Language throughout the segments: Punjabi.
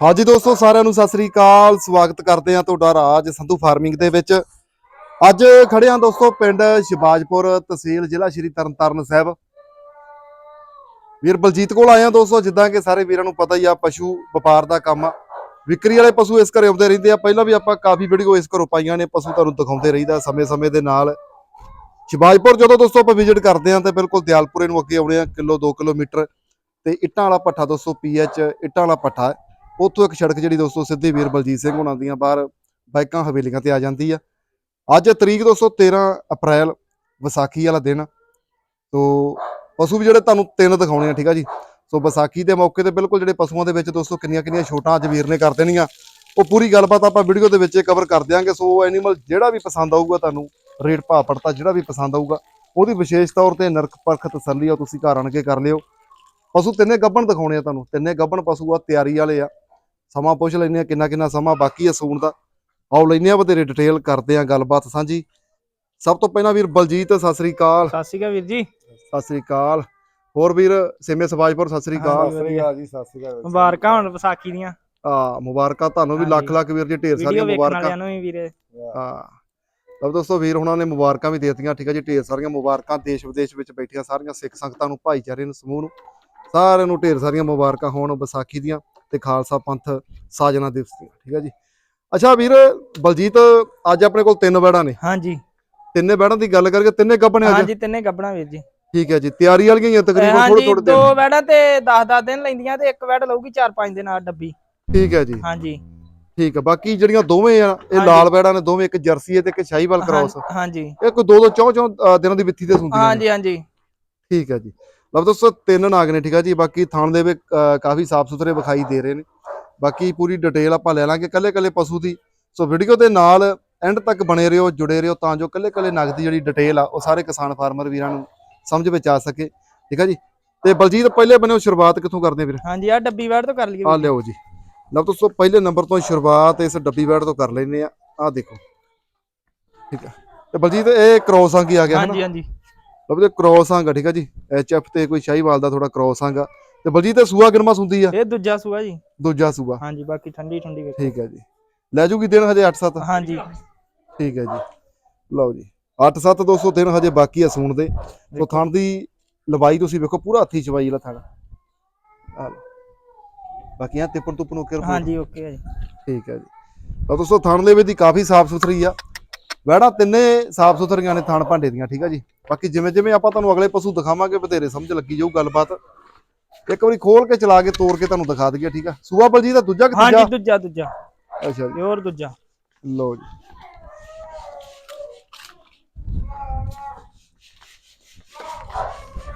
ਹਾਂਜੀ ਦੋਸਤੋ, ਸਾਰਿਆਂ ਨੂੰ ਸਤਿ ਸ੍ਰੀ ਅਕਾਲ। ਸਵਾਗਤ ਕਰਦੇ ਹਾਂ ਤੁਹਾਡਾ ਰਾਜ ਸੰਧੂ ਫਾਰਮਿੰਗ ਦੇ ਵਿੱਚ। ਅੱਜ ਖੜੇ ਹਾਂ ਦੋਸਤੋ, ਪਿੰਡ ਸ਼ਿਬਾਜਪੁਰ ਤਹਿਸੀਲ ਜ਼ਿਲ੍ਹਾ ਸ਼੍ਰੀ ਤਰਨਤਾਰਨ ਸਾਹਿਬ। ਵੀਰ ਬਲਜੀਤ ਕੋਲ ਆਏ ਹਾਂ ਦੋਸਤੋ, ਜਿੱਦਾਂ ਕਿ ਸਾਰੇ ਵੀਰਾਂ ਨੂੰ ਪਤਾ ਹੀ ਆ, ਪਸ਼ੂ ਵਪਾਰ ਦਾ ਕੰਮ ਆ। ਵਿਕਰੀ ਵਾਲੇ ਪਸ਼ੂ ਇਸ ਘਰੇ ਆਉਂਦੇ ਰਹਿੰਦੇ ਆ। ਪਹਿਲਾਂ ਵੀ ਆਪਾਂ ਕਾਫੀ ਵੀਡੀਓ ਇਸ ਘਰੋਂ ਪਾਈਆਂ ਨੇ, ਪਸ਼ੂ ਤੁਹਾਨੂੰ ਦਿਖਾਉਂਦੇ ਰਹੀਦਾ ਸਮੇਂ-ਸਮੇਂ ਦੇ ਨਾਲ। ਸ਼ਿਬਾਜਪੁਰ ਜਦੋਂ ਦੋਸਤੋ ਆਪਾਂ ਵਿਜ਼ਿਟ ਕਰਦੇ ਹਾਂ ਤੇ ਬਿਲਕੁਲ ਦਿਆਲਪੁਰੇ ਨੂੰ ਅੱਗੇ ਆਉਣੇ ਆ ਕਿਲੋ 2 ਕਿਲੋਮੀਟਰ। ਤੇ ਇੱਟਾਂ ਵਾਲਾ ਪੱਠਾ ਦੋਸਤੋ, ਪੀਐਚ ਇੱਟਾਂ ਵਾਲਾ ਪੱਠਾ ਹੈ। ਉੱਥੋਂ ਇੱਕ ਸੜਕ ਜਿਹੜੀ ਦੋਸਤੋ ਸਿੱਧੀ ਵੀਰ ਬਲਜੀਤ ਸਿੰਘ ਹੁਣਾਂ ਦੀਆਂ ਬਾਹਰ ਬਾਈਕਾਂ ਹਵੇਲੀਆਂ ਤੇ ਆ ਜਾਂਦੀ ਆ। ਅੱਜ ਤਰੀਕ ਦੋਸਤੋ 13 ਅਪ੍ਰੈਲ, ਵਿਸਾਖੀ ਵਾਲਾ ਦਿਨ। ਤੋ ਪਸ਼ੂ ਵੀ ਜਿਹੜੇ ਤੁਹਾਨੂੰ ਤਿੰਨ ਦਿਖਾਉਣੇ ਆ, ਠੀਕ ਆ ਜੀ? ਸੋ ਵਿਸਾਖੀ ਦੇ ਮੌਕੇ ਤੇ ਬਿਲਕੁਲ ਜਿਹੜੇ ਪਸ਼ੂਆਂ ਦੇ ਵਿੱਚ ਦੋਸਤੋ ਕਿੰਨੀਆਂ ਕਿੰਨੀਆਂ ਛੋਟਾਂ ਅੱਜ ਵੀਰ ਨੇ ਕਰ ਦੇਣੀਆਂ। ਉਹ ਪੂਰੀ ਗੱਲਬਾਤ ਆਪਾਂ ਵੀਡੀਓ ਦੇ ਵਿੱਚ ਕਵਰ ਕਰ ਦਿਆਂਗੇ। ਸੋ ਐਨੀਮਲ ਜਿਹੜਾ ਵੀ ਪਸੰਦ ਆਊਗਾ ਤੁਹਾਨੂੰ, ਰੇਟ ਭਾਅ ਪੜਤਾ ਜਿਹੜਾ ਵੀ ਪਸੰਦ ਆਊਗਾ, ਉਹਦੀ ਵਿਸ਼ੇਸ਼ ਤੌਰ ਤੇ ਨਰਕ ਪਰਖ ਤਸੱਲੀ ਆ ਤੁਸੀਂ ਘਰ ਆਣ ਕੇ ਕਰ ਲਿਓ। ਪਸ਼ੂ ਤਿੰਨੇ ਗੱਭਣ ਦਿਖਾਉਣੇ ਆ ਤੁਹਾਨੂੰ। ਤਿੰਨੇ ਗੱਭਣ ਪਸ਼ੂ ਆ, ਤਿਆਰੀ ਵਾਲੇ ਆ। ਸਮਾਂ ਪੁੱਛ ਲੈਂਦੇ ਆ ਕਿੰਨਾ ਕਿੰਨਾ ਸਮਾਂ ਬਾਕੀ ਆ ਸੂਣ ਦਾ। ਆਓ ਲੈਂਦੇ ਆ ਬਥੇਰੇ ਡਿਟੇਲ ਕਰਦੇ ਆ ਗੱਲਬਾਤ ਸਾਂਝੀ। ਸਭ ਤੋਂ ਪਹਿਲਾਂ ਵੀਰ ਬਲਜੀਤ ਸਤਿ ਸ੍ਰੀ ਅਕਾਲ। ਸਤਿ ਸ਼੍ਰੀ ਅਕਾਲ ਵੀਰ ਜੀ। ਸਤਿ ਸ੍ਰੀ ਅਕਾਲ। ਹੋਰ ਵੀਰ ਸਿਮੇ ਸਵਾਜਪੁਰ ਸਤਿ ਸ੍ਰੀ ਅਕਾਲ। ਸਤਿ ਸ੍ਰੀ ਅਕਾਲ ਜੀ ਸਤਿ ਸ੍ਰੀ ਅਕਾਲ ਮੁਬਾਰਕਾਂ ਹੁਣ ਵਿਸਾਖੀ ਦੀਆਂ। ਆ ਮੁਬਾਰਕਾਂ ਤੁਹਾਨੂੰ ਵੀ ਲੱਖ। ਲੱਖ ਵੀਰ ਜੀ ਢੇਰ ਸਾਰੀਆਂ ਮੁਬਾਰਕਾਂ। ਨੂੰ ਵੀ ਵੀਰੇ। ਹਾਂ। ਲਓ ਦੋਸਤੋ ਵੀਰ ਹੁਣਾਂ ਨੇ ਮੁਬਾਰਕਾਂ ਵੀ ਦੇਤੀਆਂ ਠੀਕ ਹੈ ਜੀ ਢੇਰ ਸਾਰੀਆਂ ਮੁਬਾਰਕਾਂ। ਦੇਸ਼ ਵਿਦੇਸ਼ ਵਿੱਚ ਬੈਠੀਆਂ ਸਾਰੀਆਂ ਸਿੱਖ ਸੰਗਤਾਂ ਨੂੰ ਭਾਈਚਾਰੇ ਨੂੰ ਸਮੂਹ ਨੂੰ ਸਾਰਿਆਂ ਨੂੰ ਢੇਰ ਸਾਰੀਆਂ ਮੁਬਾਰਕਾਂ ਹੋਣ ਵਿਸਾਖੀ ਦੀਆਂ। ਤੇ ਖਾਲਸਾ ਪੰਥ ਸਾਜਨਾ ਦਿਵਸ ਦੀਆਂ ਠੀਕ ਹੈ ਜੀ। ਅੱਛਾ ਵੀਰ ਬਲਜੀਤ ਅੱਜ ਆਪਣੇ ਕੋਲ ਤਿੰਨ ਬੈੜਾਂ ਨੇ। ਹਾਂਜੀ। ਤਿੰਨੇ ਬੈੜਾਂ ਦੀ ਗੱਲ ਕਰਕੇ ਤਿੰਨੇ ਗੱਭਣੇ ਅੱਜ। ਹਾਂਜੀ ਤਿੰਨੇ ਗੱਬਣਾ ਵੀਰ ਜੀ। ਠੀਕ ਹੈ ਜੀ ਤਿਆਰੀ ਵਾਲੀਆਂ ਹੀ ਆ ਤਕਰੀਬਨ ਥੋੜੇ ਥੋੜੇ ਦੋ ਦਿਨ ਵੈੜਾਂ ਤੇ 10-10 ਦਿਨ ਲੈਂਦੀਆਂ ਤੇ ਇੱਕ ਵੈੜ ਲਊਗੀ 4-5 ਦਿਨ ਆ ਡੱਬੀ। ਠੀਕ ਹੈ ਜੀ। ਹਾਂਜੀ। ਠੀਕ ਹੈ ਬਾਕੀ ਜਿਹੜੀਆਂ ਦੋਵੇਂ ਆ ਇਹ। ਲਾਲ ਬੈੜਾਂ ਨੇ ਦੋਵੇਂ ਇੱਕ ਜਰਸੀ ਹੈ ਤੇ ਇੱਕ ਸ਼ਾਹੀਵਾਲ ਕ੍ਰਾਸ ਹਾਂਜੀ। ਇਹ ਕੋਈ ਦੋ ਦੋ ਚੌਂ ਚੌਂ ਦਿਨਾਂ ਦੀ ਵਿੱਥੀ ਤੇ ਨੇ। ਹਾਂਜੀ ਹਾਂਜੀ। ਠੀਕ ਹੈ ਜੀ। ਲਓ ਦੋਸਤੋ ਤਿੰਨ ਨਾਗ ਨੇ ਠੀਕ ਹੈ ਜੀ? ਬਾਕੀ ਥਣ ਦੇ ਵਿੱਚ ਕਾਫੀ ਸਾਫ਼ ਸੁਥਰੇ ਵਿਖਾਈ ਦੇ ਰਹੇ ਨੇ। ਬਾਕੀ ਪੂਰੀ ਡਿਟੇਲ ਆਪਾਂ ਲੈ ਲਾਂਗੇ ਕੱਲੇ ਕੱਲੇ ਪਸ਼ੂ ਦੀ। ਸੋ ਵੀਡੀਓ ਦੇ ਨਾਲ ਐਂਡ ਤੱਕ ਬਣੇ ਰਹੋ ਜੁੜੇ ਰਹੋ ਤਾਂ ਜੋ ਕੱਲੇ ਕੱਲੇ ਨਗ ਦੀ ਜਿਹੜੀ ਡਿਟੇਲ ਆ ਉਹ ਸਾਰੇ ਕਿਸਾਨ ਫਾਰਮਰ ਵੀਰਾਂ ਨੂੰ ਸਮਝ ਵਿੱਚ ਆ ਸਕੇ। ਠੀਕ ਹੈ ਜੀ? ਤੇ ਬਲਜੀਤ ਪਹਿਲੇ ਬਣੇ ਸ਼ੁਰੂਆਤ ਕਿੱਥੋਂ ਕਰਦੇ ਆ ਵੀਰ? ਹਾਂਜੀ ਆ ਡੱਬੀ ਵੈੜ ਤੋਂ ਕਰ ਲਈਏ ਆ। ਲਿਓ ਜੀ। ਲਓ ਦੋਸਤੋ ਪਹਿਲੇ ਨੰਬਰ ਤੋਂ ਸ਼ੁਰੂਆਤ ਇਸ ਡੱਬੀ ਬੈਡ ਤੋਂ ਕਰ ਲੈਨੇ ਆ। ਆ ਦੇਖੋ। ਠੀਕ ਹੈ ਤੇ ਬਲਜੀਤ ਇਹ ਕ੍ਰੋਸ ਹੀ ਆ ਗਿਆ ਹਾਂਜੀ ਹਾਂਜੀ। ਲਓ ਵੀ ਕ੍ਰੋਸ ਅੰਗ ਆ, ਠੀਕ ਹੈ ਜੀ? ਐਚ ਐਫ ਤੇ ਕੋਈ ਸ਼ਾਹੀਵਾਲ ਦਾ ਥੋੜਾ ਕ੍ਰੋਸ ਅੰਗ ਆ ਤੇ ਬਲਜੀਤ ਇਹ ਸੂਆ ਕਿਰਮਾ ਹੁੰਦੀ ਆ? ਇਹ ਦੂਜਾ ਸੂਆ ਜੀ। ਦੂਜਾ ਸੂਆ। ਹਾਂਜੀ ਬਾਕੀ ਠੰਡੀ ਠੰਡੀ ਵੇਖੋ। ਠੀਕ ਹੈ ਜੀ। ਲੈ ਜੂਗੀ ਦਿਨ ਹਜੇ 8-7 ਹਾਂਜੀ। ਠੀਕ ਹੈ ਜੀ। ਲਓ ਜੀ 8-7 200 ਦਿਨ ਹਜੇ ਬਾਕੀ ਆ ਸੂਣ ਦੇ। ਸੋ ਥਣ ਦੀ ਲੰਬਾਈ ਤੁਸੀਂ ਵੇਖੋ ਪੂਰਾ ਹੱਥੀ ਚਵਾਈ ਵਾਲਾ ਥਣ। ਆ ਲਓ। ਬਾਕੀ ਆ ਤਿੱਪਣ ਤੁੱਪਣ ਉੱਕੇ report ਹਾਂਜੀ ਓਕੇ ਜੀ। ਠੀਕ ਹੈ ਜੀ। ਤਾਂ ਦੋਸਤੋ ਥਣ ਦੇ ਵਿੱਚ ਦੀ ਕਾਫੀ ਸਾਫ਼ ਸੁਥਰੀ ਆ। ਵੈੜਾ ਤਿੰਨੇ ਸਾਫ਼ ਸੁਥਰੀਆਂ ਨੇ ਥਣ ਭਾਂਡੇ ਦੀਆਂ ਠੀਕ ਆ ਜੀ? ਬਾਕੀ ਜਿਵੇਂ ਜਿਵੇਂ ਆਪਾਂ ਤੁਹਾਨੂੰ ਅਗਲੇ ਪਸ਼ੂ ਦਿਖਾਵਾਂਗੇ ਬਥੇਰੇ ਸਮਝ ਲੱਗੀ ਜਾਊ ਗੱਲਬਾਤ। ਇੱਕ ਵਾਰੀ ਖੋਲ ਕੇ ਚਲਾ ਕੇ ਤੋੜ ਕੇ ਤੁਹਾਨੂੰ ਦਿਖਾ ਦਈਏ ਠੀਕ ਆ? ਸੂਆ ਬਲਜੀ ਦਾ ਦੂਜਾ ਕਿ ਹਾਂਜੀ ਤੀਜਾ? ਦੂਜਾ ਦੂਜਾ। ਅੱਛਾ ਜੀ। ਪਿਓਰ ਦੂਜਾ। ਲਓ ਜੀ।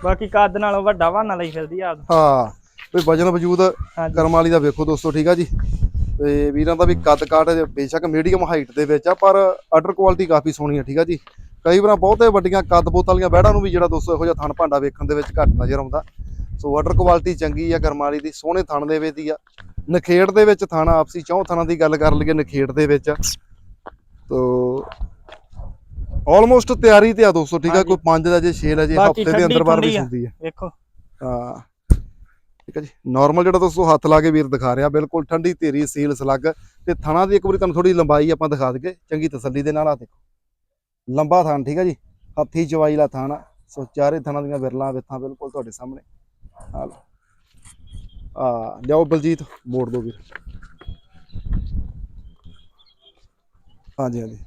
ਬਾਕੀ ਕੱਦ ਨਾਲੋਂ ਵੱਡਾ ਵਾਨਾ ਲਈ ਫਿਰਦੀ ਆ ਹਾਂ ਤੇ ਵਜਨ ਵਜੂਦ ਹਾਂਜੀ। ਕਰਮ ਵਾਲੀ ਦਾ ਵੇਖੋ ਦੋਸਤੋ ਠੀਕ ਆ ਜੀ? ਤੇ ਵੀਰਾਂ ਦਾ ਵੀ ਕੱਦ ਕਾਟ ਬੇਸ਼ੱਕ ਮੀਡੀਅਮ ਹਾਈਟ ਦੇ ਵਿੱਚ ਆ ਪਰ ਆਰਡਰ ਕੁਆਲਿਟੀ ਕਾਫੀ ਸੋਹਣੀ ਆ ਠੀਕ ਆ ਜੀ। ਕਈ ਵਾਰ ਬਹੁਤੇ ਵੱਡੀਆਂ ਕੱਦ ਬੋਤ ਵਾਲੀਆਂ ਬੈੜਾਂ ਨੂੰ ਵੀ ਜਿਹੜਾ ਦੋਸਤੋ ਇਹੋ ਜਿਹਾ ਥਣ ਭਾਂਡਾ ਵੇਖਣ ਦੇ ਵਿੱਚ ਘੱਟ ਨਜ਼ਰ ਆਉਂਦਾ। ਸੋ ਆਰਡਰ ਕੁਆਲਿਟੀ ਚੰਗੀ ਆ ਕਰਮ ਵਾਲੀ ਦੀ ਸੋਹਣੇ ਥਣ ਦੇ ਵਿੱਚ ਦੀ ਆ। ਨਖੇੜ ਦੇ ਵਿੱਚ ਥਣ ਆਪਸੀ ਚੌਂ ਥਣਾਂ ਦੀ ਗੱਲ ਕਰ ਲਈਏ ਨਖੇੜ ਦੇ ਵਿੱਚ ਤੋ ਆਲਮੋਸਟ ਤਿਆਰੀ ਤੇ ਆ ਦੋਸਤੋ ਠੀਕ ਆ। ਕੋਈ 5 ਦਾ ਜੇ 6 ਦਾ ਜੇ ਹਫ਼ਤੇ ਦੇ ਅੰਦਰ ਬਾਹਰ ਵੀ। ਹੁੰਦੀ ਆ। ਵੇਖੋ। ਹਾਂ। ਠੀਕ ਹੈ ਜੀ। ਨਾਰਮਲ ਜਿਹੜਾ ਦੋਸਤੋ ਹੱਥ ਲਾ ਕੇ ਵੀਰ ਦਿਖਾ ਰਿਹਾ, ਬਿਲਕੁਲ ਠੰਡੀ ਤੇਰੀ ਸੀਲ ਸਲੱਗ ਤੇ ਥਣਾ ਦੀ ਇੱਕ ਵਾਰੀ ਤੁਹਾਨੂੰ ਥੋੜੀ ਲੰਬਾਈ ਆਪਾਂ ਦਿਖਾ ਦਈਏ, ਚੰਗੀ ਤਸੱਲੀ ਦੇ ਨਾਲ ਆ ਦੇਖੋ। ਲੰਬਾ ਥਣ, ਠੀਕ ਹੈ ਜੀ। ਹੱਥੀ ਚਵਾਈ ਲਾ ਥਣ ਸੋ ਚਾਰੇ ਥਣਾਂ ਦੀਆਂ ਵਿਰਲਾਂ, ਵਿੱਥਾਂ ਬਿਲਕੁਲ ਤੁਹਾਡੇ ਸਾਹਮਣੇ। ਆ ਲਓ। ਆ ਲਿਆਓ ਬਲਜੀਤ, ਮੋੜ ਦੋ ਵੀਰ। ਹਾਂਜੀ ਹਾਂਜੀ।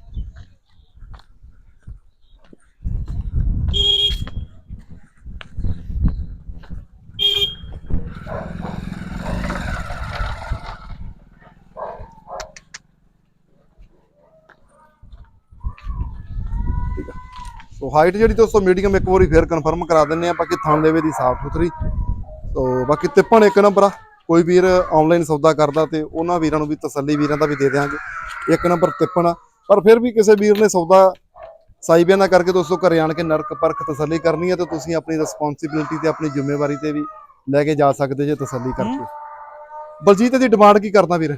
ਸੋ ਹਾਈਟ ਜਿਹੜੀ ਦੋਸਤੋ ਮੀਡੀਅਮ ਇੱਕ ਵਾਰੀ ਫੇਰ ਕਨਫਰਮ ਕਰਾ ਦਿੰਨੇ ਆ ਬਾਕੀ ਥਣ ਦੇਵੇ ਦੀ ਸਾਫ਼ ਸੁਥਰੀ। ਸੋ ਬਾਕੀ ਤਿੱਪਣ ਇੱਕ ਨੰਬਰ ਆ ਕੋਈ ਵੀਰ ਆਨਲਾਈਨ ਸੌਦਾ ਕਰਦਾ ਤੇ ਉਹਨਾਂ ਵੀਰਾਂ ਨੂੰ ਵੀ ਤਸੱਲੀ ਵੀਰਾਂ ਦਾ ਵੀ ਦੇ ਦਿਆਂਗੇ। ਇੱਕ ਨੰਬਰ ਤਿੱਪਣ ਆ ਪਰ ਫਿਰ ਵੀ ਕਿਸੇ ਵੀਰ ਨੇ ਸੌਦਾ ਸਾਈ ਬਿਆਨਾ ਕਰਕੇ ਦੋਸਤੋ ਘਰੇ ਆਣ ਕੇ ਨਰਕ ਪਰਖ ਤਸੱਲੀ ਕਰਨੀ ਹੈ ਤੇ ਤੁਸੀਂ ਆਪਣੀ ਰਿਸਪੌਂਸਿਬਿਲਟੀ ਤੇ ਆਪਣੀ ਜ਼ਿੰਮੇਵਾਰੀ ਤੇ ਵੀ ਲੈ ਕੇ ਜਾ ਸਕਦੇ ਜੇ ਤਸੱਲੀ ਕਰਕੇ। ਬਲਜੀਤ ਦੀ ਡਿਮਾਂਡ ਕੀ ਕਰਦਾ ਵੀਰ?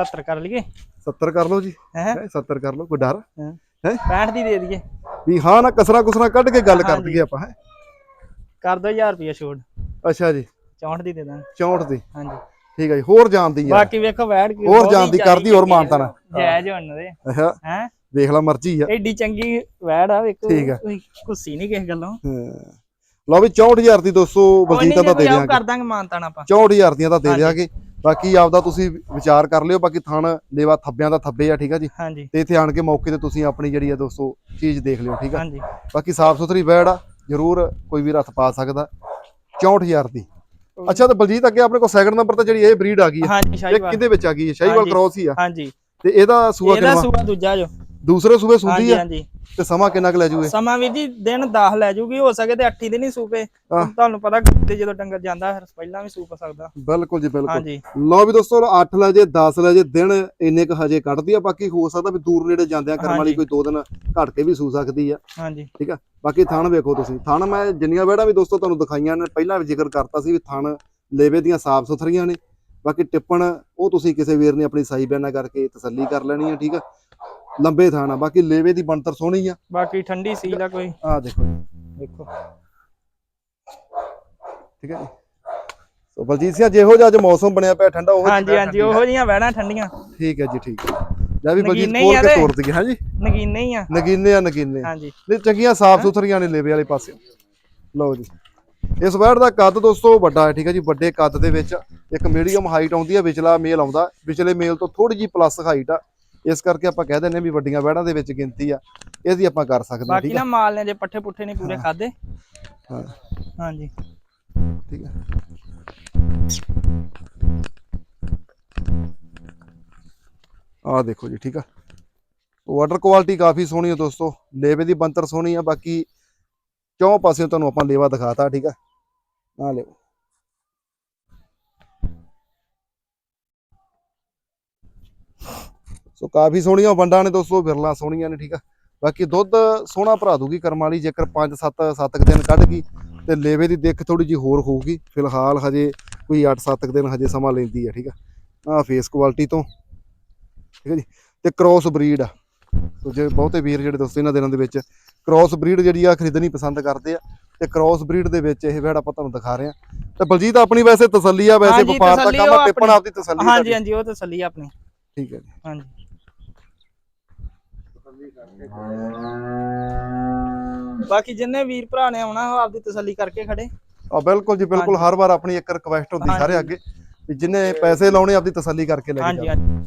70 ਕਰ ਲਈਏ। 70 ਕਰ ਲਓ ਜੀ। ਹੈ? ਹੈਂ, 70 ਕਰ ਲਓ ਕੋਈ ਡਰ? 65 ਦੀ ਦੇ ਦਈਏ। ਵੀ ਹਾਂ ਨਾ ਕਸਰਾ ਕੁਸਰਾ ਕੱਢ ਕੇ ਗੱਲ ਕਰ। ਦਈਏ ਆਪਾਂ ਹੈ? ਕਰ ਦੋ 1000 ਰੁਪਏ ਛੋੜ ਅੱਛਾ ਜੀ। 64 ਦੀ ਦੇ ਦਾਂਗੇ। 64 ਦੀ। ਹਾਂਜੀ। ਠੀਕ ਹੈ ਜੀ ਹੋਰ ਜਾਣਦੀ ਆ। ਬਾਕੀ ਵੇਖੋ ਵੈੜ ਕੀ ਹੋਰ ਜਾਣਦੀ ਕਰਦੀ ਹੋਰ ਮਾਨਤਾ ਨਾ। ਜਾਇਜ਼ ਹੁਣ ਦੇ। ਹੈ? ਵੇਖ ਲਾ ਮਰਜ਼ੀ ਆ। ਐਡੀ ਚੰਗੀ ਵੈੜ ਆ ਵੇਖੋ। ਕੁੱਸੀ ਨਹੀਂ ਕਿਸੇ ਗੱਲੋਂ। ਹਾਂ। ਲਓ ਵੀ 64000 ਦੀ ਦੋਸਤੋ ਬਲਜੀਤ ਦਾ ਦੇ ਦਿਆਂਗੇ। ਕਰ ਦਾਂਗੇ ਮਾਨਤਾਨ ਆਪਾਂ। 64000 ਦੀਆਂ ਦਾ ਦੇ। ਦਿਆਂਗੇ। ਬਾਕੀ ਆਪਦਾ ਤੁਸੀਂ ਵਿਚਾਰ ਕਰ ਲਿਓ ਬਾਕੀ ਥਣ ਲੇਵਾ ਥੱਬਿਆਂ ਦਾ ਥੱਬੇ ਆ ਠੀਕ ਆ ਜੀ? ਹਾਂਜੀ। ਤੇ ਇੱਥੇ ਆਣ ਕੇ ਮੌਕੇ ਤੇ ਤੁਸੀਂ ਆਪਣੀ ਜਿਹੜੀ ਆ ਦੋਸਤੋ ਚੀਜ਼ ਦੇਖ ਲਿਓ ਠੀਕ ਆ? ਹਾਂਜੀ। ਬਾਕੀ ਸਾਫ਼ ਸੁਥਰੀ ਵੈੜ ਆ ਜਰੂਰ ਕੋਈ ਵੀ ਹੱਥ ਪਾ ਸਕਦਾ। 64000 ਦੀ। ਅੱਛਾ ਤੇ ਬਲਜੀਤ ਅੱਗੇ ਆਪਣੇ ਕੋਲ ਸੈਕਿੰਡ ਨੰਬਰ ਤੇ ਜਿਹੜੀ ਇਹ ਬਰੀਡ ਆ ਗਈ ਹਾਂਜੀ ਇਹ ਕਿਹਦੇ ਵਿੱਚ ਆ ਗਈ ਹੈ ਸ਼ਾਹੀਵਾਲ। ਕ੍ਰੋਸ ਹੀ ਆ। ਹਾਂਜੀ। ਤੇ ਇਹਦਾ ਸੂਆ ਇਹਦਾ ਕਿੰਨਾ? ਸੂਆ ਦੂਜਾ ਜੋ। ਦੂਸਰੇ ਸੂਬੇ ਸੁੰਦੀ ਆ? ਹਾਂਜੀ। ਤੇ ਸਮਾਂ ਕਿੰਨਾ ਕੁ ਲੈ ਜੂਏ ਸਮਾਂ ਵੀ ਜੀ ਦਿਨ 10 ਲੈ ਜੂਗੀ ਹੋ ਸਕੇ ਤੇ 8 ਦਿਨ ਹੀ ਸੂਪੇ। ਤੁਹਾਨੂੰ ਪਤਾ ਤੇ ਜਦੋਂ ਡੰਗਰ ਜਾਂਦਾ ਫਿਰ ਪਹਿਲਾਂ ਵੀ ਸੂਪ ਸਕਦਾ। ਬਿਲਕੁਲ ਜੀ ਬਿਲਕੁਲ। ਲਓ ਵੀ ਦੋਸਤੋ 8 ਲੈ ਜੇ 10 ਲੈ ਜੇ ਦਿਨ ਇੰਨੇ ਕੁ ਹਜੇ ਕੱਢਦੀ ਆ ਬਾਕੀ ਹੋ ਸਕਦਾ ਵੀ ਦੂਰ ਨੇੜੇ ਜਾਂਦਿਆਂ ਕਰਮ ਵਾਲੀ। ਕੋਈ ਦੋ ਦਿਨ ਘਟ ਕੇ ਵੀ ਸੂ ਸਕਦੀ ਆ। ਹਾਂਜੀ। ਠੀਕ ਆ? ਬਾਕੀ ਥਣ ਵੇਖੋ ਤੁਸੀਂ। ਥਣ ਮੈਂ ਜਿੰਨੀਆਂ ਵੇੜਾਂ ਵੀ ਦੋਸਤੋ ਤੁਹਾਨੂੰ ਦਿਖਾਈਆਂ ਨੇ ਪਹਿਲਾਂ ਵੀ ਜ਼ਿਕਰ ਕਰਤਾ ਸੀ ਵੀ ਥਣ ਲੇਵੇ ਦੀਆਂ ਸਾਫ਼ ਸੁਥਰੀਆਂ ਨੇ। ਬਾਕੀ ਟਿੱਪਣ ਉਹ ਤੁਸੀਂ ਕਿਸੇ ਵੀਰ ਨੇ ਆਪਣੀ ਸਾਈ ਬਿਆਨਾ ਕਰਕੇ ਤਸੱਲੀ ਕਰ ਲੈਣੀ ਆ ਠੀਕ ਆ? ਲੰਬੇ ਥਣ ਆ ਬਾਕੀ ਲੇਵੇ ਦੀ ਬਣਤਰ ਸੋਹਣੀ ਆ। ਬਾਕੀ ਠੰਡੀ ਸੀਲ ਆ ਕੋਈ। ਆ ਦੇਖੋ ਦੇਖੋ। ਠੀਕ ਹੈ ਜੀ। ਸੋ ਬਲਜੀਤ ਸਿੰਘ ਜਿਹੋ ਜਿਹਾ ਅੱਜ ਮੌਸਮ ਬਣਿਆ ਪਿਆ ਠੰਡਾ ਉਹ ਹਾਂਜੀ ਹਾਂਜੀ ਉਹੋ ਜੀਆਂ ਵਹਿਣਾ ਠੰਡੀਆਂ। ਠੀਕ ਹੈ ਜੀ ਠੀਕ ਹੈ। ਲੈ ਵੀ ਬਲਜੀਤ ਨਗੀਨੇ ਹੀ ਖੋਲ ਆ ਕੇ ਤੇ। ਤੋੜ ਦਈਏ ਹਾਂਜੀ ਨਗੀਨੇ ਹੀ ਆ। ਨਗੀਨੇ ਆ ਨਗੀਨੇ। ਹਾਂਜੀ। ਨਹੀਂ ਚੰਗੀਆਂ ਸਾਫ਼ ਸੁਥਰੀਆਂ ਨੇ ਲੇਵੇ ਵਾਲੇ ਪਾਸੇ। ਲਓ ਜੀ। ਇਸ ਵੈੜ ਦਾ ਕੱਦ ਦੋਸਤੋ ਵੱਡਾ ਹੈ ਠੀਕ ਹੈ ਜੀ ਵੱਡੇ ਕੱਦ ਦੇ ਵਿੱਚ ਇੱਕ ਮੀਡੀਅਮ ਹਾਈਟ ਆਉਂਦੀ ਹੈ ਵਿਚਲਾ ਮੇਲ ਆਉਂਦਾ। ਵਿਚਲੇ ਮੇਲ ਤੋਂ ਥੋੜੀ ਜੀ ਪਲੱਸ ਹਾਈਟ ਆ। ਇਸ ਕਰਕੇ ਆਪਾਂ ਕਹਿ ਹਾਂ ਵੀ ਵੱਡੀਆਂ ਵੈੜਾਂ ਦੇ ਵਿੱਚ ਗਿਣਤੀ ਆ ਇਹਦੀ ਆਪਾਂ ਕਰ ਸਕਦੇ ਹਾਂ ਬਾਕੀ ਨਾ ਮਾਲ ਨੇ ਜੇ ਪੱਠੇ ਪੁੱਠੇ ਨਹੀਂ ਪੂਰੇ ਖਾਦੇ ਹਾਂ। ਹਾਂਜੀ। ਠੀਕ ਹੈ ਆ ਦੇਖੋ ਜੀ ਠੀਕ ਆ। ਵਾਟਰ ਕੁਆਲਿਟੀ ਕਾਫੀ ਸੋਹਣੀ ਹੈ ਦੋਸਤੋ ਲੇਵੇ ਦੀ ਬੰਤਰ ਸੋਹਣੀ ਆ ਬਾਕੀ ਚੌਂ ਪਾਸਿਓਂ ਤੁਹਾਨੂੰ ਆਪਾਂ ਲੇਵਾ ਦਿਖਾਤਾ ਠੀਕ ਆ। ਆ ਲਿਓ। ਸੋ ਕਾਫੀ ਸੋਹਣੀਆਂ ਵੰਡਾਂ ਨੇ ਦੋਸਤੋ ਵਿਰਲਾ ਸੋਹਣੀਆਂ ਨੇ ਠੀਕ ਆ? ਬਾਕੀ ਦੁੱਧ ਸੋਹਣਾ ਭਰਾ ਦੂਗੀ ਕਰਮ ਵਾਲੀ ਜੇਕਰ 5 7 7 ਦਿਨ ਕੱਢ ਗਈ ਤੇ ਲੇਵੇ ਦੀ ਦਿੱਖ ਥੋੜੀ ਜੀ ਹੋਰ ਹੋਊਗੀ। ਫਿਲਹਾਲ ਹਜੇ ਕੋਈ 8-7 ਦਿਨ ਹਜੇ ਸਮਾਂ ਲੈਂਦੀ ਆ ਠੀਕ ਆ? ਆ ਫੇਸ ਕੁਆਲਿਟੀ ਤੋਂ ਠੀਕ ਹੈ ਜੀ? ਤੇ ਕ੍ਰੋਸ ਬਰੀਡ ਆ। ਸੋ ਜੇ ਬਹੁਤੇ ਵੀਰ ਜਿਹੜੇ ਦੋਸਤੋ ਇਹਨਾਂ ਦਿਨਾਂ ਦੇ ਵਿੱਚ ਕ੍ਰੋਸ ਬਰੀਡ ਜਿਹੜੀ ਆ ਖਰੀਦਣੀ ਪਸੰਦ ਕਰਦੇ ਆ ਤੇ ਕ੍ਰੋਸ ਬਰੀਡ ਦੇ ਵਿੱਚ ਇਹ ਵੈੜ ਆਪਾਂ ਤੁਹਾਨੂੰ ਦਿਖਾ ਰਹੇ ਆ। ਤੇ ਬਲਜੀਤ ਆਪਣੀ ਵੈਸੇ ਤਸੱਲੀ ਆ ਵੈਸੇ ਵਪਾਰ ਦਾ ਕੰਮ ਟਿੱਪਣ ਆਪਦੀ ਤਸੱਲੀ ਹਾਂਜੀ। ਹਾਂਜੀ ਉਹ ਤਸੱਲੀ ਆ ਆਪਣੀ। ਠੀਕ ਹੈ ਜੀ। ਹਾਂਜੀ। ਬਾਕੀ ਜਿੰਨੇ ਵੀਰ ਭਰਾ ਨੇ ਆਉਣਾ ਉਹ ਆਪਦੀ ਤਸੱਲੀ ਕਰਕੇ ਖੜੇ। ਆ ਬਿਲਕੁਲ ਜੀ ਬਿਲਕੁਲ ਹਰ ਵਾਰ ਆਪਣੀ ਇੱਕ ਰਿਕਵੈਸਟ ਹੁੰਦੀ ਸਾਰੇ। ਅੱਗੇ ਵੀ ਜਿੰਨੇ ਪੈਸੇ ਲਾਉਣੇ ਆਪਦੀ ਤਸੱਲੀ ਕਰਕੇ ਲੈ ਕੇ ਹਾਂਜੀ ਹਾਂਜੀ।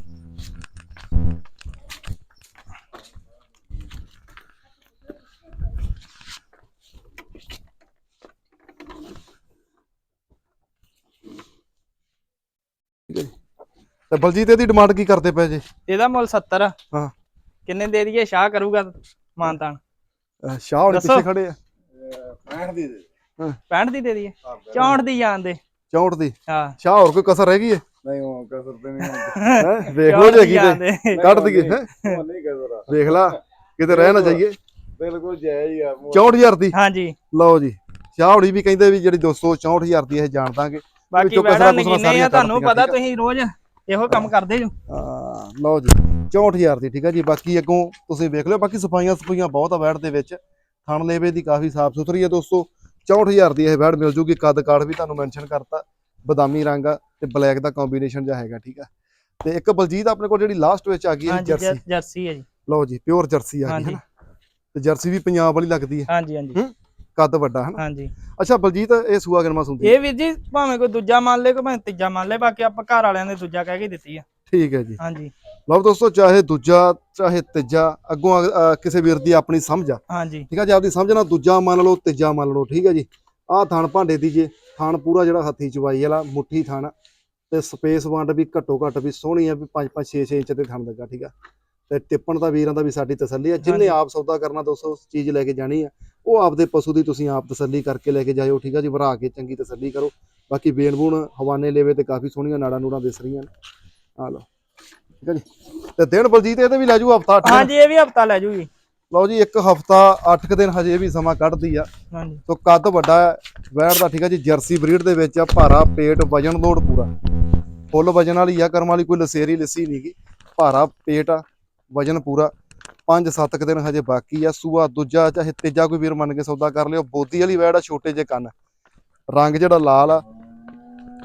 ਤੇ ਬਲਜੀਤ ਇਹਦੀ ਡਿਮਾਂਡ ਕੀ ਕਰਦੇ ਪਏ ਜੀ? ਇਹਦਾ ਮੁੱਲ 70 ਆ। ਹਾਂ। ਕਿੰਨੇ ਦੇ ਦਈਏ? ਸ਼ਾਹ ਕਰੂਗਾ ਮਾਨਤਾਨ। ਸ਼ਾਹ ਹੋਣੀ ਦੱਸੋ। ਪਿੱਛੇ ਖੜੇ ਆ। 65 ਦੀ ਦੇ। ਦਈਏ? 64 ਦੀ ਜਾਣ ਦੇ। 64 ਦੀ। ਹਾਂ। ਸ਼ਾਹ ਹੋਰ ਕੋਈ ਕਸਰ ਹੈਗੀ ਹੈ ਨਹੀਂ ਉਹ ਕਸਰ ਤੇ ਨਹੀਂ ਹੁੰਦੀ। ਹੈਂ? ਵੇਖ ਲਓ ਜੇ ਦੀ। ਜਾਣ ਕੀ ਦੇ ਕੱਢ ਦਈਏ ਹੈਂ? ਉਹ ਨਹੀਂ ਕਸਰ ਆ। ਵੇਖ ਲਾ ਕਿਤੇ ਰਹਿ ਨਾ ਜਾਈਏ। ਬਿਲਕੁਲ ਜਾਇਜ਼ ਆ 64000 ਦੀ। ਹਾਂਜੀ। ਲਓ ਜੀ। ਸ਼ਾਹ ਹੋਣੀ ਵੀ ਕਹਿੰਦੇ ਵੀ ਜਿਹੜੀ 200 64000 ਦੀ ਇਹ ਜਾਣ ਦਾਂਗੇ। ਬਾਕੀ ਵਿੱਚੋਂ ਵੈੜਾ ਕਸਰਾਂ ਕੁਸਰਾਂ ਨਗੀਨੇ ਆ ਸਾਰੀਆਂ ਤੁਹਾਨੂੰ ਪਤਾ ਤੁਸੀਂ ਰੋਜ਼ ਇਹੋ ਕੰਮ ਕਰਦੇ ਜੋ। ਹਾਂ ਲਓ ਜੀ। 64000 ਦੀ ਠੀਕ ਹੈ ਜੀ। ਬਾਕੀ ਅੱਗੋਂ ਤੁਸੀਂ ਵੇਖ ਲਿਓ ਬਾਕੀ ਸਫਾਈਆਂ ਸਫਾਈਆਂ ਬਹੁਤ ਆ ਵੈੜ ਦੇ ਵਿੱਚ। ਥਣ ਲੇਵੇ ਦੀ ਕਾਫੀ ਸਾਫ਼ ਸੁਥਰੀ ਹੈ ਦੋਸਤੋ। 64000 ਦੀ ਇਹ ਵੈੜ ਮਿਲ ਜੂਗੀ। ਕੱਦ ਕਾਠ ਵੀ ਤੁਹਾਨੂੰ ਮੈਂਸ਼ਨ ਕਰਤਾ ਬਦਾਮੀ ਰੰਗ ਆ ਤੇ ਬਲੈਕ ਦਾ ਕੰਬੀਨੇਸ਼ਨ ਜਿਹਾ ਹੈਗਾ ਠੀਕ ਆ। ਤੇ ਇੱਕ ਬਲਜੀਤ ਆਪਣੇ ਕੋਲ ਜਿਹੜੀ ਲਾਸਟ ਵਿੱਚ ਆ ਗਈ ਹੈ ਜਰਸੀ। ਜਰ- ਜਰਸੀ ਹੈ ਜੀ। ਲਓ ਜੀ ਪਿਓਰ ਜਰਸੀ ਆ ਗਈ ਹੈ ਤੇ ਜਰਸੀ ਵੀ ਪੰਜਾਬ ਵਾਲੀ ਲੱਗਦੀ ਹੈ। ਹਾਂਜੀ ਹਾਂਜੀ। ਕੱਦ ਵੱਡਾ ਹੈ ਨਾ ਹਾਂਜੀ। ਅੱਛਾ ਬਲਜੀਤ ਇਹ ਸੂਆ ਗਰਮਾ ਸੁਣਦੀ ਇਹ ਵੀਰ ਜੀ ਭਾਵੇਂ ਕੋਈ ਦੂਜਾ ਮੰਨ ਲੇ ਕੋਈ ਭਾਵੇਂ ਤੀਜਾ ਮੰਨ ਲੇ ਬਾਕੀ ਆਪਾਂ ਘਰ ਵਾਲਿਆਂ ਨੇ ਦੂਜਾ ਕਹਿ ਕੇ ਦਿੱਤੀ ਆ। ਠੀਕ ਹੈ ਜੀ। ਹਾਂਜੀ। ਲਓ ਦੋਸਤੋ ਚਾਹੇ ਦੂਜਾ ਚਾਹੇ ਤੀਜਾ ਅੱਗੋਂ ਕਿਸੇ ਵੀਰ ਦੀ ਆਪਣੀ ਸਮਝ ਆ। ਹਾਂਜੀ। ਠੀਕ ਆ ਜੀ ਆਪਦੀ ਸਮਝ ਨਾਲ ਦੂਜਾ ਮੰਨ ਲਓ ਤੀਜਾ ਮੰਨ ਲਓ ਠੀਕ ਹੈ ਜੀ। ਆਹ ਥਣ ਭਾਂਡੇ ਦੀ ਜੇ ਥਣ ਪੂਰਾ ਜਿਹੜਾ ਹੱਥੀ ਚਵਾਈ ਵਾਲਾ ਮੁੱਠੀ ਥਣ ਆ, ਤੇ ਸਪੇਸ ਵੰਡ ਵੀ ਘੱਟੋ ਘੱਟ ਵੀ ਸੋਹਣੀ ਆ ਵੀ 5 5 6 6 ਇੰਚ ਤੇ ਥਣ ਲੱਗਾ ਠੀਕ ਆ। ਤੇ ਟਿੱਪਣ ਦਾ ਵੀਰਾਂ ਦਾ ਵੀ ਸਾਡੀ ਤਸੱਲੀ ਆ। ਜਿੰਨੇ। ਆਪ ਸੌਦਾ ਕਰਨਾ ਦੋਸਤੋ ਚੀਜ਼ ਲੈ ਕੇ ਜਾਣੀ ਆ। ਉਹ ਆਪਦੇ ਪਸ਼ੂ ਦੀ ਤੁਸੀਂ ਆਪ ਤਸੱਲੀ ਕਰਕੇ ਲੈ ਕੇ ਜਾਇਓ ਠੀਕ ਆ ਜੀ। ਭਰਾ ਕੇ ਚੰਗੀ ਤਸੱਲੀ ਕਰੋ। ਬਾਕੀ ਬੇਨ ਬੂਣ ਹਵਾਨੇ ਲੇਵੇ ਤੇ ਕਾਫੀ ਸੋਹਣੀਆਂ ਨਾੜਾਂ ਨੂੜਾਂ ਦਿਸ ਰਹੀਆਂ ਨੇ। ਆ ਲਓ। ਠੀਕ ਆ ਜੀ। ਤੇ ਦਿਨ ਬਲਜੀਤ ਇਹਦੇ ਵੀ ਲੈ ਜੂ ਹਫਤਾ ਹਾਂਜੀ ਇਹ ਵੀ ਹਫਤਾ ਲੈ ਜੂਗੀ ਲਓ ਜੀ ਇੱਕ ਹਫਤਾ 8 ਦਿਨ ਹਜੇ ਵੀ ਸਮਾਂ ਕੱਢਦੀ ਆ। ਹਾਂਜੀ। ਸੋ ਕੱਦ ਵੱਡਾ ਹੈ, ਵੈੜ ਦਾ ਠੀਕ ਹੈ ਜੀ ਜਰਸੀ ਬਰੀਡ ਦੇ ਵਿੱਚ ਆ ਭਾਰਾ ਪੇਟ ਵਜਨ ਲੋਡ ਪੂਰਾ। ਫੁੱਲ ਵਜਨ ਵਾਲੀ ਆ ਕਰਮ ਵਾਲੀ ਕੋਈ ਲਸੇਰੀ ਲਿੱਸੀ ਨਹੀਂਗੀ ਭਾਰਾ ਪੇਟ ਆ ਵਜਨ ਪੂਰਾ। 5-7 ਦਿਨ ਹਜੇ ਬਾਕੀ ਆ। ਸੂਆ ਦੂਜਾ ਚਾਹੇ ਤੀਜਾ ਕੋਈ ਵੀਰ ਮੰਨ ਕੇ ਸੌਦਾ ਕਰ ਲਿਓ। ਬੋਦੀ ਵਾਲੀ ਵੈੜ ਆ ਛੋਟੇ ਜੇ ਕੰਨ। ਰੰਗ ਜਿਹੜਾ ਲਾਲ ਆ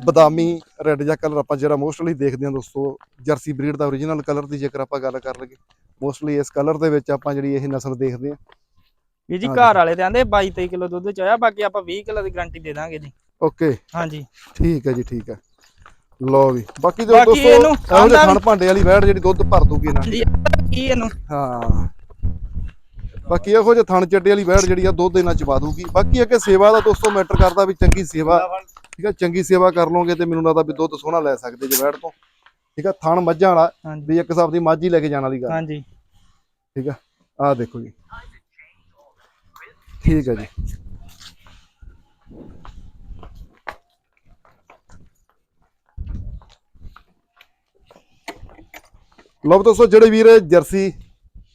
ਬਦਾਮੀ ਰੈੱਡ ਜਿਹਾ ਕਲਰ ਆਪਾਂ ਜਿਹੜਾ ਮੋਸਟਲੀ ਦੇਖਦੇ ਹਾਂ ਦੋਸਤੋ ਜਰਸੀ ਬਰੀਡ ਦਾ origignal ਕਲਰ ਦੀ ਜੇਕਰ ਆਪਾਂ ਗੱਲ ਕਰ ਲਈਏ ਮੋਸਟਲੀ ਇਸ ਕਲਰ ਦੇ ਵਿੱਚ ਆਪਾਂ ਜਿਹੜੀ ਇਹ ਨਸਲ ਦੇਖਦੇ ਹਾਂ। ਵੀਰ ਜੀ। ਘਰ ਵਾਲੇ ਤੇ ਆਂਦੇ 22 23 ਕਿਲੋ ਦੁੱਧ ਚ ਆਇਆ ਬਾਕੀ ਆਪਾਂ 20 ਕਿਲੋ ਦੀ ਗਾਰੰਟੀ ਦੇ ਦਾਂਗੇ ਜੀ। ਓਕੇ ਹਾਂਜੀ। ਠੀਕ ਹੈ ਜੀ ਠੀਕ ਹੈ। ਲਓ ਵੀ ਬਾਕੀ ਜੋ ਦੋਸਤੋ ਇਹਨੂੰ ਖਾਣ ਭਾਂਡੇ ਵਾਲੀ ਵੈੜ ਜਿਹੜੀ ਦੁੱਧ ਭਰ ਦੂਗੀ ਨਾ ਜੀ ਕੀ ਇਹਨੂੰ? ਹਾਂ। ਬਾਕੀ ਇਹੋ ਜਿਹੇ ਥਣ ਚੱਡੇ ਵਾਲੀ ਵੈੜ ਜਿਹੜੀ ਆ ਦੁੱਧ ਇਹਨਾਂ ਚਵਾ ਦੂਗੀ। ਬਾਕੀ ਅੱਗੇ ਸੇਵਾ ਦਾ ਦੋਸਤੋ ਮੈਟਰ ਕਰਦਾ ਵੀ ਚੰਗੀ ਸੇਵਾ। ਠੀਕ ਹੈ ਚੰਗੀ ਸੇਵਾ ਕਰ ਲਓਗੇ ਤੇ ਮੈਨੂੰ ਲੱਗਦਾ ਵੀ ਦੁੱਧ ਸੋਹਣਾ ਲੈ ਸਕਦੇ ਜੇ ਵੈੜ ਤੋਂ। ਠੀਕ ਹੈ ਥਣ ਮੱਝਾਂ ਵਾਲਾ ਵੀ ਇੱਕ ਹਿਸਾਬ ਦੀ ਮੱਝ ਹੀ ਲੈ ਕੇ ਜਾਣ ਵਾਲੀ ਗੱਲ। ਹਾਂਜੀ। ਠੀਕ ਹੈ ਆਹ ਦੇਖੋ ਜੀ। ਠੀਕ ਹੈ ਜੀ। ਲਓ ਦੋਸਤੋ ਜਿਹੜੇ ਵੀਰ ਜਰਸੀ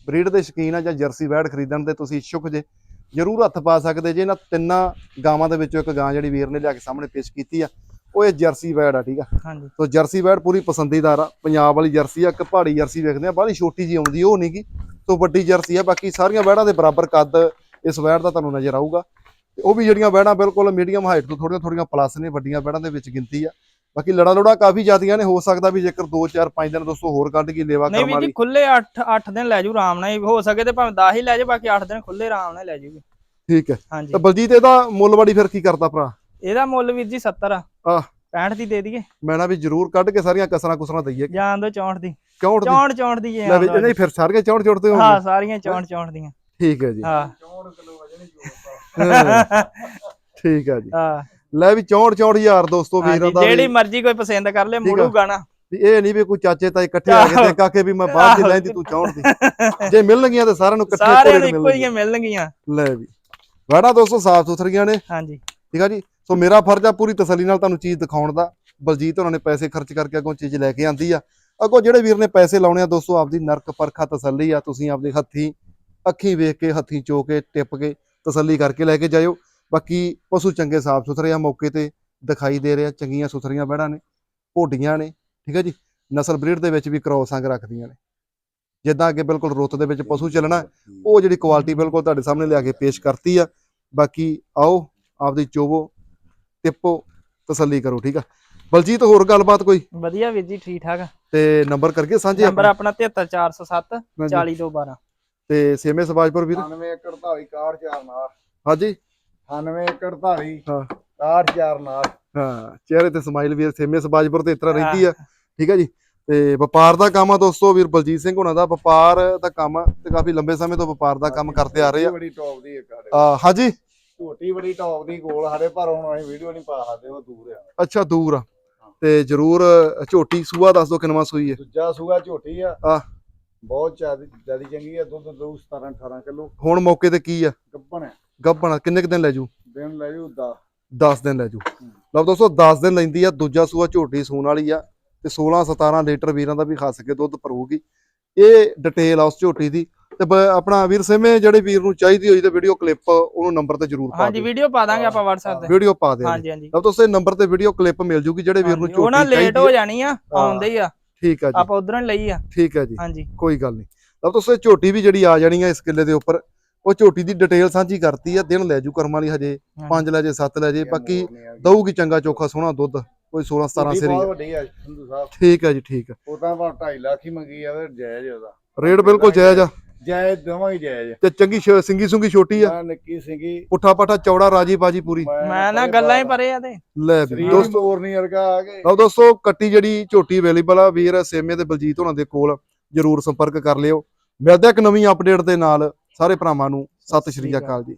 ਬਰੀਡ ਦੇ ਸ਼ੌਕੀਨ ਆ ਜਾਂ ਜਰਸੀ ਵੈੜ ਖਰੀਦਣ ਦੇ ਤੁਸੀਂ ਇੱਛੁਕ ਜੇ। ਜਰੂਰ ਹੱਥ ਪਾ ਸਕਦੇ ਜੇ ਇਹਨਾਂ ਤਿੰਨਾਂ ਗਾਵਾਂ ਦੇ ਵਿੱਚੋਂ ਇੱਕ ਗਾਂ ਜਿਹੜੀ ਵੀਰ ਨੇ ਲਿਆ ਕੇ ਸਾਹਮਣੇ ਪੇਸ਼ ਕੀਤੀ ਆ ਉਹ ਇਹ ਜਰਸੀ ਵੈੜ ਆ ਠੀਕ ਆ? ਹਾਂਜੀ। ਤੋ ਜਰਸੀ ਵੈੜ ਪੂਰੀ ਪਸੰਦੀਦਾਰ ਆ ਪੰਜਾਬ ਵਾਲੀ ਜਰਸੀ ਆ ਇੱਕ ਪਹਾੜੀ ਜਰਸੀ ਵੇਖਦੇ ਆ ਬਾਹਲੀ ਛੋਟੀ ਜੀ ਆਉਂਦੀ ਉਹ ਨਹੀਂਗੀ ਤੋ ਵੱਡੀ ਜਰਸੀ ਆ ਬਾਕੀ ਸਾਰੀਆਂ ਵੈੜਾਂ ਦੇ ਬਰਾਬਰ ਕੱਦ ਇਸ ਵੈੜ ਦਾ ਤੁਹਾਨੂੰ ਨਜ਼ਰ ਆਊਗਾ। ਉਹ ਵੀ ਜਿਹੜੀਆਂ ਵੈੜਾਂ ਬਿਲਕੁਲ ਮੀਡੀਅਮ ਹਾਈਟ ਤੋਂ ਥੋੜੀਆਂ ਥੋੜੀਆਂ ਪਲੱਸ ਨੇ ਵੱਡੀਆਂ ਵੈੜਾਂ ਦੇ ਵਿੱਚ ਗਿਣਤੀ ਆ। ਬਾਕੀ ਲੜਾ ਲੋੜਾ ਕਾਫੀ ਜ਼ਿਆਦੀਆਂ ਨੇ ਹੋ ਸਕਦਾ ਵੀ ਜੇਕਰ 2 4 5 ਦਿਨ ਦੋਸਤੋ ਹੋਰ ਕੱਢ ਕੇ ਲੇਵਾ ਨਹੀਂ ਕਰਮ ਵੀਰ ਵਾਲੀ ਜੀ ਖੁੱਲੇ 8 8 ਦਿਨ ਲੈ ਜੂ ਆਰਾਮ ਨਾਲ ਹੀ। ਹੋ ਸਕੇ ਤੇ ਭਾਵੇਂ 10 ਹੀ ਲੈ ਜਾ ਬਾਕੀ 8 ਦਿਨ ਖੁੱਲੇ ਆਰਾਮ ਨਾਲ ਲੈ ਜੂਗੀ ਠੀਕ ਹੈ। ਹਾਂਜੀ। ਤੇ ਬਲਜੀਤ ਇਹਦਾ ਮੁੱਲ ਵਾੜੀ ਫਿਰ ਕੀ ਕਰਦਾ ਭਰਾ? ਇਹਦਾ ਮੁੱਲ ਵੀਰ ਜੀ 70 ਆ। ਆਹ। 65 ਦੀ ਦੇ ਦਈਏ। ਮੈਂ ਨਾ ਵੀ ਜਰੂਰ ਕੱਢ ਕੇ ਸਾਰੀਆਂ ਕਸਰਾਂ ਕੁਸਰਾਂ ਦਈਏ। ਜਾਣ ਦੋ 64 ਦੀ। ਕਿਉਂ 64 64 ਦੀ ਲੈ ਵੀ ਹੈ ਨਹੀਂ ਫਿਰ ਸਾਰੀਆਂ ਚੌੜ ਚੌੜ ਤੇ ਹਾਂ ਸਾਰੀਆਂ 64 64 ਦੀਆਂ। ਠੀਕ ਹੈ ਜੀ। ਹਾਂ। 64 ਕਿਲੋ ਜੋੜਦਾ ਹਾਂ, ਠੀਕ ਹੈ ਜੀ। ਹਾਂ। ਲੈ ਵੀ 64 64000 ਦੋਸਤੋ ਵੀਰਾਂ ਦਾ ਜਿਹੜੀ ਮਰਜ਼ੀ ਕੋਈ ਪਸੰਦ ਕਰ ਲੈ। ਮੁੜੂਗਾ ਨਾ ਵੀ ਇਹ ਨਹੀਂ ਵੀ ਕੋਈ ਚਾਚੇ ਤਾਏ ਇਕੱਠੇ ਆ ਗਏ ਤੇ ਕਾਕੇ ਵੀ ਮੈਂ ਬਾਅਦ ਚ ਆਹੋ। ਲੈਂਦੀ ਤੂੰ ਚਾਹਣ ਦੀ। ਜੇ ਮਿਲਣਗੀਆਂ ਤੇ ਸਾਰਿਆਂ ਨੂੰ ਇਕੱਠੇ ਸਾਰਿਆਂ ਨੂੰ ਇੱਕੋ ਹੀ ਮਿਲਣਗੀਆਂ। ਲੈ ਵੀ। ਵਾੜਾ ਦੋਸਤੋ ਸਾਫ਼ ਸੁਥਰੀਆਂ ਨੇ। ਹਾਂਜੀ। ਠੀਕ ਆ ਜੀ? ਸੋ ਮੇਰਾ ਫਰਜ਼ ਆ ਪੂਰੀ ਤਸੱਲੀ ਨਾਲ ਤੁਹਾਨੂੰ ਚੀਜ਼ ਦਿਖਾਉਣ ਦਾ। ਬਲਜੀਤ ਉਹਨਾਂ ਨੇ ਪੈਸੇ ਖਰਚ ਕਰਕੇ ਅੱਗੋਂ ਚੀਜ਼ ਲੈ ਕੇ ਆਂਦੀ ਆ। ਅੱਗੋਂ ਜਿਹੜੇ ਵੀਰ ਨੇ ਪੈਸੇ ਲਾਉਣੇ ਆ ਦੋਸਤੋ ਆਪਦੀ ਨਰਕ ਪਰਖਾ ਤਸੱਲੀ ਆ। ਤੁਸੀਂ ਆਪਦੇ ਹੱਥੀਂ ਅੱਖੀਂ ਵੇਖ ਕੇ ਹੱਥੀਂ ਚੋ ਕੇ ਟਿੱਪ ਕੇ ਤਸੱਲੀ ਕਰਕੇ ਲੈ ਕੇ ਜਾਇਓ। ਬਾਕੀ ਪਸ਼ੂ ਚੰਗੇ ਸਾਫ਼ ਸੁਥਰੇ ਆ ਮੌਕੇ ਤੇ ਦਿਖਾਈ ਦੇ ਰਹੇ ਚੰਗੀਆਂ ਸੁਥਰੀਆਂ ਬਹਿੜਾਂ ਨੇ ਭੋਡੀਆਂ ਨੇ ਠੀਕ ਹੈ ਜੀ? ਨਸਲ ਬਰੀਡ ਦੇ ਵਿੱਚ ਵੀ ਕ੍ਰੋਸ ਅੰਗ ਰੱਖਦੀਆਂ ਨੇ। ਜਿੱਦਾਂ ਅੱਗੇ ਬਿਲਕੁਲ ਰੁੱਤ ਦੇ ਵਿੱਚ ਪਸ਼ੂ ਚੱਲਣਾ ਉਹ ਜਿਹੜੀ ਕੁਆਲਿਟੀ ਬਿਲਕੁਲ ਤੁਹਾਡੇ ਸਾਹਮਣੇ ਲਿਆ ਕੇ ਪੇਸ਼ ਕਰਤੀ ਆ। ਬਾਕੀ ਆਓ ਆਪਦੀ ਚੋਵੋ ਟਿੱਪੋ ਤਸੱਲੀ ਕਰੋ ਠੀਕ ਆ? ਬਲਜੀਤ ਹੋਰ ਗੱਲਬਾਤ ਕੋਈ? ਵਧੀਆ ਵੀਰ ਜੀ ਠੀਕ ਠਾਕ ਤੇ ਨੰਬਰ ਕਰਕੇ ਸਾਂਝੇ ਨੰਬਰ ਆਪਣੇ? ਆਪਣਾ 73407 ਹਾਂਜੀ। 40212 ਤੇ ਸੇਮੇ ਸਬਾਜਪੁਰ ਵੀਰ? 98 ਏਕੜ ਧਾਰੀ 64 ਨਾਲ। ਹਾਂਜੀ। 98 ਏਕੜ ਧਾਰੀ ਹਾਂ। 64 ਨਾਲ। ਹਾਂ ਚਿਹਰੇ ਤੇ ਸਮਾਈਲ ਵੀਰ ਸੇਮੇ ਸਬਾਜਪੁਰ ਤੇ ਹਾਂ। ਰਹਿੰਦੀ ਆ। ਠੀਕ ਹੈ ਜੀ? ਤੇ ਵਪਾਰ ਦਾ ਕੰਮ ਆ ਦੋਸਤੋ ਵੀਰ ਬਲਜੀਤ ਸਿੰਘ ਹੁਣਾਂ ਦਾ। ਵਪਾਰ ਦਾ ਕੰਮ ਤੇ ਕਾਫੀ ਲੰਬੇ ਸਮੇਂ ਤੋਂ ਵਪਾਰ ਦਾ ਕੰਮ ਕਰਦੇ ਆ ਰਹੇ ਆ। ਬੜੀ ਟੌਪ ਦੀ ਇੱਕ ਆ, ਹਾਂਜੀ? ਝੋਟੀ ਬੜੀ ਟੌਪ ਦੀ ਕੋਲ ਸਾਡੇ ਪਰ ਹੁਣ ਅਸੀਂ ਵੀਡੀਓ ਨਹੀਂ ਪਾ ਸਕਦੇ ਉਹ ਦੂਰ ਆ। ਅੱਛਾ ਦੂਰ ਆ। ਤੇ ਜਰੂਰ ਝੋਟੀ ਸੂਆ ਦੱਸ ਦਿਓ ਕਿੰਨਵਾ ਸੂਈ ਹੈ। ਦੂਜਾ ਸੂਆ ਝੋਟੀ ਆ। ਬਹੁਤ ਜ਼ਿਆਦੀ ਜ਼ਿਆਦੀ ਚੰਗੀ ਆ ਦੁੱਧ ਦੋ 17 18 ਕਿਲੋ। ਹੁਣ ਮੌਕੇ ਤੇ ਕੀ ਆ? ਗੱਭਣ ਹੈ ਗੱਭਣ ਕਿੰਨੇ ਕੁ ਦਿਨ ਲੈ ਜੂ? ਦਿਨ ਲੈ ਜੂ 10 10 ਦਿਨ ਲੈ ਜੂ। ਲਓ ਦੋਸਤੋ 10 ਦਿਨ ਲੈਂਦੀ ਆ ਦੂਜਾ ਸੂਆ ਝੋਟੀ ਸੂਣ ਵਾਲੀ ਆ ਤੇ 16 17 ਲੀਟਰ ਵੀਰਾਂ ਦਾ ਵੀ ਖਸ ਕੇ ਦੁੱਧ ਭਰੂਗੀ ਇਹ ਡਿਟੇਲ ਆ ਉਸ ਝੋਟੀ ਦੀ। ਤੇ ਬ- ਆਪਣਾ ਵੀਰ ਸਿਮੇ ਜਿਹੜੇ ਵੀਰ ਨੂੰ ਚਾਹੀਦੀ ਹੋਈ ਤੇ ਵੀਡੀਓ ਕਲਿੱਪ ਉਹਨੂੰ ਨੰਬਰ ਤੇ ਜਰੂਰ ਪਾ ਹਾਂਜੀ ਦਿਓ। ਵੀਡੀਓ ਪਾ ਦਾਂਗੇ ਆਪਾਂ WhatsApp ਤੇ। ਵੀਡੀਓ ਪਾ ਦਿਓ ਹਾਂਜੀ ਹਾਂਜੀ। ਲਓ ਦੋਸਤੋ ਇਹ ਨੰਬਰ ਤੇ ਵੀਡੀਓ ਕਲਿੱਪ ਮਿਲ ਜੂਗੀ ਜਿਹੜੇ ਵੀਰ ਨੂੰ ਹਾਂਜੀ, ਉਹ ਨਾ ਝੋਟੀ ਲੇਟ ਚਾਹੀਦੀ ਹੋ ਆ। ਜਾਣੀ ਆ ਆਉਂਦੇ ਹੀ ਆ। ਠੀਕ ਆ ਜੀ। ਆਪਾਂ ਉਧਰੋਂ ਲਈ ਆ। ਠੀਕ ਆ ਜੀ। ਹਾਂਜੀ। ਕੋਈ ਗੱਲ ਨਹੀਂ। ਲਓ ਦੋਸਤੋ ਇਹ ਝੋਟੀ ਵੀ ਜਿਹੜੀ ਆ ਜਾਣੀ ਆ ਇਸ ਕਿੱਲੇ ਦੇ ਉੱਪਰ। ਉਹ ਝੋਟੀ ਦੀ ਡਿਟੇਲ ਸਾਂਝੀ ਕਰਤੀ ਆ। ਦਿਨ ਲੈ ਜੂ ਕਰਮ ਵਾਲੀ ਹਜੇ 5 ਲੈ ਜੇ 7 ਲੈ ਜੇ। ਬਾਕੀ ਦਊਗੀ ਚੰਗਾ ਚੋਖਾ ਸੋਹਣਾ ਦੁੱਧ। ਕੋਈ 16 17 ਝੋਟੀ ਸਿਰੀ। ਬਹੁਤ ਆ। ਵੱਡੀ ਆ ਸੰਧੂ ਸਾਹਿਬ। ਠੀਕ ਹੈ ਜੀ ਠੀਕ ਹੈ ਉਹ ਤਾਂ ਭਾਵੇਂ 2.5 ਲੱਖ ਹੀ ਮੰਗੀ ਆ ਜਾਇਜ਼ ਆ ਉਹਦਾ। ਰੇਟ ਬਿਲਕੁਲ ਜਾਇਜ਼ ਆ। ਜਾਇਜ਼ ਦੋਵਾਂ ਹੀ ਜਾਇਜ਼ ਤੇ ਚੰਗੀ ਸ਼- ਸਿੰਗੀ ਸੁੰਗੀ ਛੋਟੀ ਆ। ਨਿੱਕੀ ਸੀਗੀ। ਪੁੱਠਾ ਪਾਠਾ ਚੌੜਾ ਰਾਜੀ ਬਾਜੀ ਪੂਰੀ। ਮੈਂ ਨਾ ਗੱਲਾਂ ਹੀ ਪਰੇ ਆ ਤੇ। ਲੈ ਵੀ ਸਰੀਰ ਦੋਸਤੋ ਮੋਰਨੀ ਵਰਗਾ ਆ ਕੇ। ਲਓ ਦੋਸਤੋ ਕੱਟੀ ਜਿਹੜੀ ਝੋਟੀ ਅਵੇਲੇਬਲ ਆ ਵੀਰ ਸੇਮੇ ਤੇ ਬਲਜੀਤ ਹੋਣਾ ਦੇ ਕੋਲ ਜਰੂਰ ਸੰਪਰਕ ਕਰ ਲਿਓ। ਮਿਲਦੇ ਆ ਇੱਕ ਨਵੀਂ ਅਪਡੇਟ ਦੇ ਨਾਲ। ਸਾਰੇ ਭਰਾਵਾਂ ਨੂੰ ਸਤਿ ਸ਼੍ਰੀ ਅਕਾਲ ਜੀ।